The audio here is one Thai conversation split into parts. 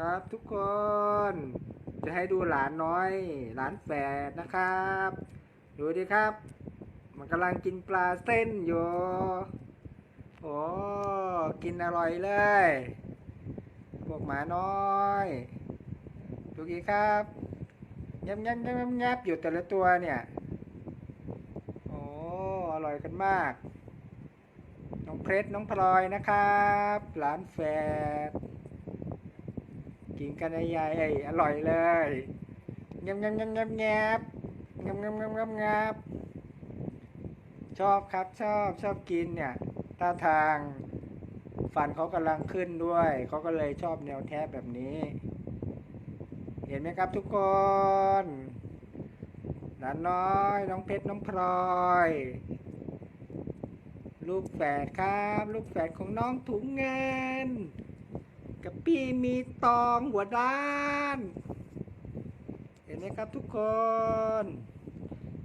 ครับทุกคน จะให้ดูหลานน้อย หลานแฝดนะครับ ดูดิครับ มันกำลังกินปลาเส้นอยู่โอ้กินอร่อยเลยพวกหมาน้อยดูกี่ครับยับยับยับยับยับอยู่แต่ละตัวเนี่ยโอ้อร่อยกันมากน้องเพชรน้องพลอยนะครับ หลานแฝด กินกันใหญ่ๆอร่อยเลยงบงบงบงบงบงบงบงบงบงบชอบครับชอบชอบกินเนี่ยท่าทางฟันเขากำลังขึ้นด้วยเขาก็เลยชอบแนวแทบแบบนี้ เห็นไหมครับทุกคนหลานน้อย น้องเพชรน้องพลอยลูกแฝดครับ ลูกแฝดของน้องถุงเงิน กับพี่มีตองหัวด้าน เห็นไหมครับทุกคน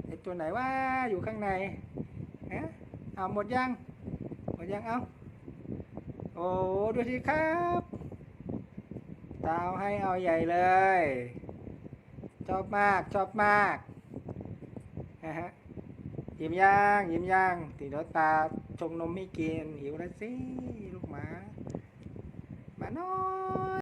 ไอตัวไหนว่าอยู่ข้างในฮะเอาหมดยังหมดยังเอาโอ้ดูสิครับตาเอาให้เอาใหญ่เลย ชอบมากชอบมากนะฮะยิ้มย่างยิ้มย่างตีเดี๋ยตาชงนมให้กินหิวแล้วสิลูกหมา ganon.